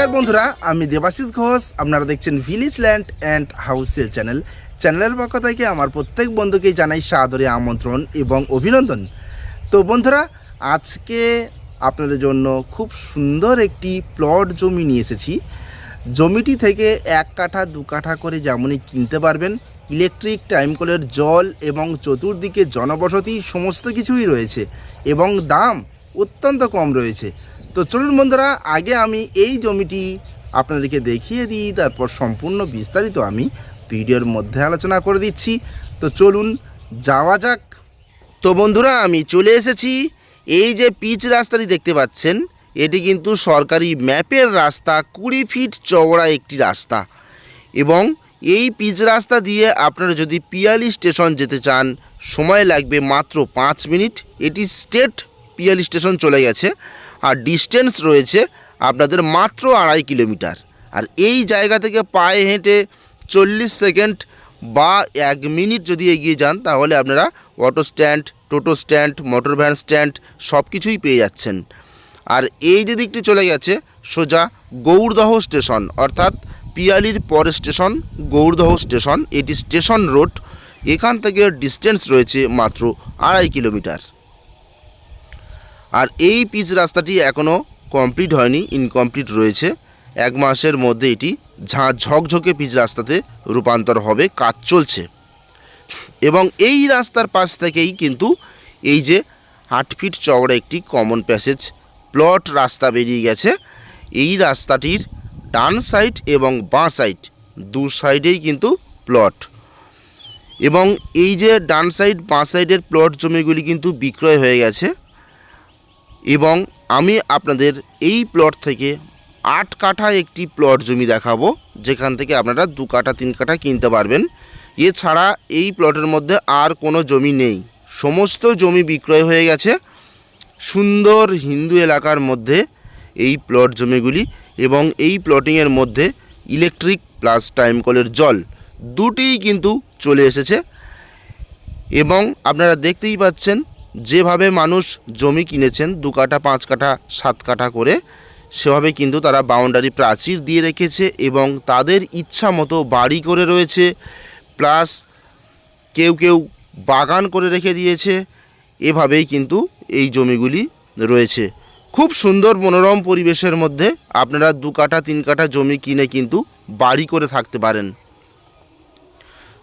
নমস্কার বন্ধুরা, আমি দেবাশিস ঘোষ। আপনারা দেখছেন ভিলেজ ল্যান্ড অ্যান্ড হাউসেল চ্যানেল চ্যানেলের পক্ষ থেকে আমার প্রত্যেক বন্ধুকেই জানাই সাদরে আমন্ত্রণ এবং অভিনন্দন। তো বন্ধুরা, আজকে আপনাদের জন্য খুব সুন্দর একটি প্লট জমি নিয়ে এসেছি। জমিটি থেকে এক কাঠা, দু কাঠা করে যেমনই কিনতে পারবেন ইলেকট্রিক টাইম কলের জল এবং চতুর্দিকে জনবসতি, সমস্ত কিছুই রয়েছে এবং দাম অত্যন্ত কম রয়েছে। তো চলুন বন্ধুরা, আগে আমি এই জমিটি আপনাদেরকে দেখিয়ে দিই, তারপর সম্পূর্ণ বিস্তারিত আমি ভিডিওর মধ্যে আলোচনা করে দিচ্ছি। তো চলুন যাওয়া যাক। তো বন্ধুরা, আমি চলে এসেছি। এই যে পিচ রাস্তাটি দেখতে পাচ্ছেন, এটি কিন্তু সরকারি ম্যাপের রাস্তা, কুড়ি ফিট চওড়া একটি রাস্তা। এবং এই পিচ রাস্তা দিয়ে আপনারা যদি পিয়ালি স্টেশন যেতে চান, সময় লাগবে মাত্র পাঁচ মিনিট। এটি স্টেট পিয়ালি স্টেশন চলে গেছে। আর ডিস্টেন্স রয়েছে আপনাদের মাত্র আড়াই কিলোমিটার। আর এই জায়গা থেকে পায়ে হেঁটে চল্লিশ সেকেন্ড বা এক মিনিট যদি এগিয়ে যান, তাহলে আপনারা অটো স্ট্যান্ড টোটো স্ট্যান্ড মোটর ভ্যান স্ট্যান্ড সব কিছুই পেয়ে যাচ্ছেন। আর এই যে দিকটি চলে গেছে, সোজা গৌরদহ স্টেশন অর্থাৎ পিয়ালির পরের স্টেশন গৌরদহ স্টেশন এটি স্টেশন রোড এখান থেকে ডিস্টেন্স রয়েছে মাত্র আড়াই কিলোমিটার। আর এই পিচ রাস্তাটি এখনও কমপ্লিট হয়নি ইনকমপ্লিট রয়েছে। এক মাসের মধ্যে এটি ঝাঁ, ঝকঝকে পিচ রাস্তাতে রূপান্তর হবে, কাজ চলছে। এবং এই রাস্তার পাশ থেকেই কিন্তু এই যে আট ফিট চওড়া একটি কমন প্যাসেজ প্লট রাস্তা বেরিয়ে গেছে। এই রাস্তাটির ডান সাইড এবং বাঁ সাইড দু সাইডেই কিন্তু প্লট এবং এই যে ডান সাইড বাঁ সাইডের প্লট জমিগুলি কিন্তু বিক্রয় হয়ে গেছে। এবং আমি আপনাদের এই প্লট থেকে আট কাঠা একটি প্লট জমি দেখাবো, যেখান থেকে আপনারা দু কাঠা, তিন কাঠা কিনতে পারবেন। এছাড়া এই প্লটের মধ্যে আর কোনো জমি নেই। সমস্ত জমি বিক্রয় হয়ে গেছে। সুন্দর হিন্দু এলাকার মধ্যে এই প্লট জমিগুলি এবং এই প্লটিংয়ের মধ্যে ইলেকট্রিক প্লাস টাইম কলের জল দুটিই কিন্তু চলে এসেছে। এবং আপনারা দেখতেই পাচ্ছেন যেভাবে মানুষ জমি কিনেছেন, দু কাঠা, পাঁচ কাঠা, সাত কাঠা করে, সেভাবে কিন্তু তারা বাউন্ডারি প্রাচীর দিয়ে রেখেছে এবং তাদের ইচ্ছা মতো বাড়ি করে রয়েছে। প্লাস কেউ কেউ বাগান করে রেখে দিয়েছে। এভাবেই কিন্তু এই জমিগুলি রয়েছে। খুব সুন্দর মনোরম পরিবেশের মধ্যে আপনারা দু কাঠা, তিন কাঠা জমি কিনে কিন্তু বাড়ি করে থাকতে পারেন।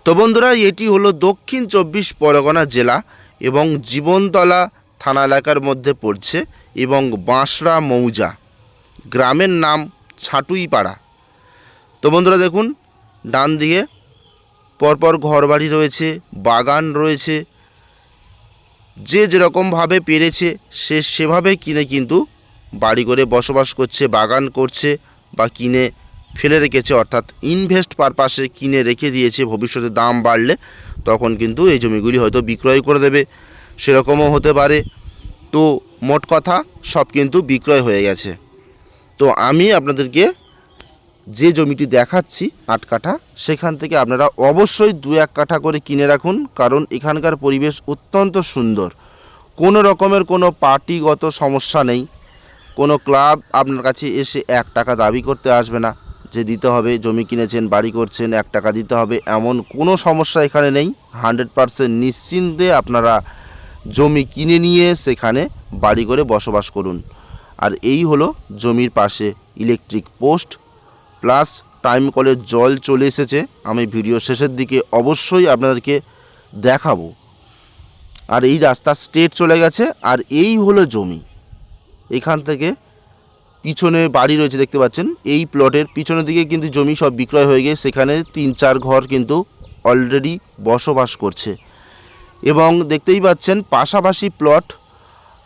তো বন্ধুরা, এটি হলো দক্ষিণ চব্বিশ পরগনা জেলা। এবং জীবনতলা থানা এলাকার মধ্যে পড়ছে এবং বাঁশরা মৌজা। গ্রামের নাম ছাটুইপাড়া। তো বন্ধুরা দেখুন, ডান দিকে পরপর ঘরবাড়ি রয়েছে, বাগান রয়েছে। যে যেরকমভাবে পেরেছে, সে সেভাবে কিনে কিন্তু বাড়ি করে বসবাস করছে, বাগান করছে বা কিনে ফেলে রেখেছে, অর্থাৎ ইনভেস্ট পারপাসে কিনে রেখে দিয়েছে, ভবিষ্যতে দাম বাড়লে তখন কিন্তু এই জমিগুলি হয়তো বিক্রয় করে দেবে। সেরকমও হতে পারে। তো মোট কথা, সব কিন্তু বিক্রয় হয়ে গেছে। তো আমি আপনাদেরকে যে জমিটি দেখাচ্ছি, আট কাঠা, সেখান থেকে আপনারা অবশ্যই দু এক কাঠা করে কিনে রাখুন, কারণ এখানকার পরিবেশ অত্যন্ত সুন্দর। কোনো রকমের কোনো পার্টিগত সমস্যা নেই। কোনো ক্লাব আপনার কাছে এসে এক টাকা দাবি করতে আসবে না। যে দিতে হবে, জমি কিনেছেন, বাড়ি করছেন, এক টাকা দিতে হবে, এমন কোনো সমস্যা এখানে নেই। হান্ড্রেড পারসেন্ট নিশ্চিন্তে আপনারা জমি কিনে নিয়ে সেখানে বাড়ি করে বসবাস করুন। আর এই হলো জমির পাশে ইলেকট্রিক পোস্ট প্লাস টাইম কলের জল চলে এসেছে। আমি ভিডিও শেষের দিকে অবশ্যই আপনাদেরকে দেখাবো। আর এই রাস্তা স্ট্রেট চলে গেছে। আর এই হলো জমি। এখান থেকে পিছনে বাড়ি রয়েছে, দেখতে পাচ্ছেন। এই প্লটের পিছনের দিকে কিন্তু জমি সব বিক্রয় হয়ে গিয়ে সেখানে তিন চার ঘর কিন্তু অলরেডি বসবাস করছে। এবং দেখতেই পাচ্ছেন, পাশাপাশি প্লট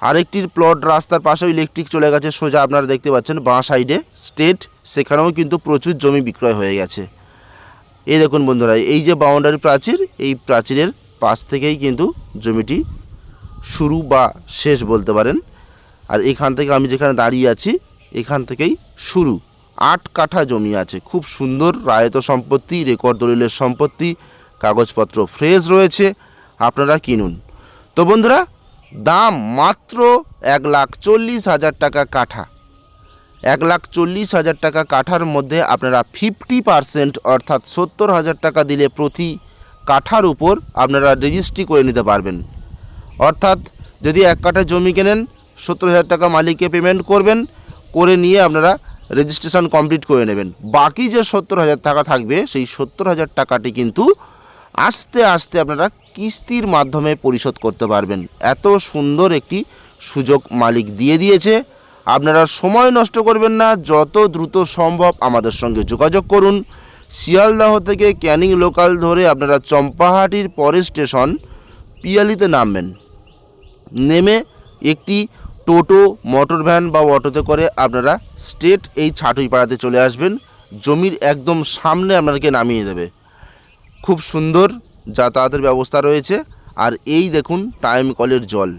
আরেকটির প্লট রাস্তার পাশেও ইলেকট্রিক চলে গেছে, সোজা আপনারা দেখতে পাচ্ছেন, বাঁ সাইডে স্টেট সেখানেও কিন্তু প্রচুর জমি বিক্রয় হয়ে গেছে। এই দেখুন বন্ধুরা, এই যে বাউন্ডারি প্রাচীর, এই প্রাচীরের পাশ থেকেই কিন্তু জমিটি শুরু বা শেষ বলতে পারেন। আর এখান থেকে আমি যেখানে দাঁড়িয়ে আছি এখান থেকেই শুরু। আট কাঠা জমি আছে, খুব সুন্দর, রায়ত সম্পত্তি, রেকর্ড দলিলের সম্পত্তি, কাগজপত্র ফ্রেশ রয়েছে, আপনারা কিনুন। তো বন্ধুরা, দাম মাত্র এক লাখ চল্লিশ হাজার টাকা কাঠা। এক লাখ চল্লিশ হাজার টাকা কাঠার মধ্যে আপনারা ফিফটি পারসেন্ট অর্থাৎ সত্তর হাজার টাকা দিলে প্রতি কাঠার উপর আপনারা রেজিস্ট্রি করে নিতে পারবেন। অর্থাৎ যদি এক কাঠা জমি কেনেন, সত্তর হাজার টাকা মালিককে পেমেন্ট করবেন করে নিয়ে আপনারা রেজিস্ট্রেশন কমপ্লিট করে নেবেন। বাকি যে সত্তর হাজার টাকা থাকবে, সেই সত্তর হাজার টাকাটি কিন্তু আস্তে আস্তে আপনারা কিস্তির মাধ্যমে পরিশোধ করতে পারবেন। এত সুন্দর একটি সুযোগ মালিক দিয়ে দিয়েছে। আপনারা সময় নষ্ট করবেন না, যত দ্রুত সম্ভব আমাদের সঙ্গে যোগাযোগ করুন। শিয়ালদাহ থেকে ক্যানিং লোকাল ধরে আপনারা চম্পাহাটির পরের স্টেশন পিয়ালিতে নামবেন। নেমে একটি টোটো মোটর ভ্যান বা অটোতে করে আপনারা স্ট্রেট এই ছাটুই পাড়াতে চলে আসবেন। জমির একদম সামনে আপনাকে নামিয়ে দেবে। খুব সুন্দর যাতায়াতের ব্যবস্থা রয়েছে। আর এই দেখুন টাইম কলের জল।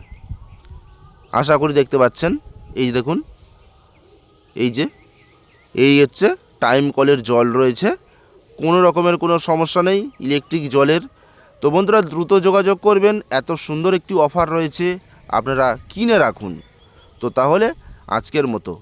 আশা করি দেখতে পাচ্ছেন। এই দেখুন, এই যে, এই হচ্ছে টাইম কলের জল রয়েছে। কোনো রকমের কোনো সমস্যা নেই ইলেকট্রিক জলের। তো বন্ধুরা, দ্রুত যোগাযোগ করবেন। এত সুন্দর একটি অফার রয়েছে। আপনারা কিনে রাখুন। তো তাহলে আজকের মতো।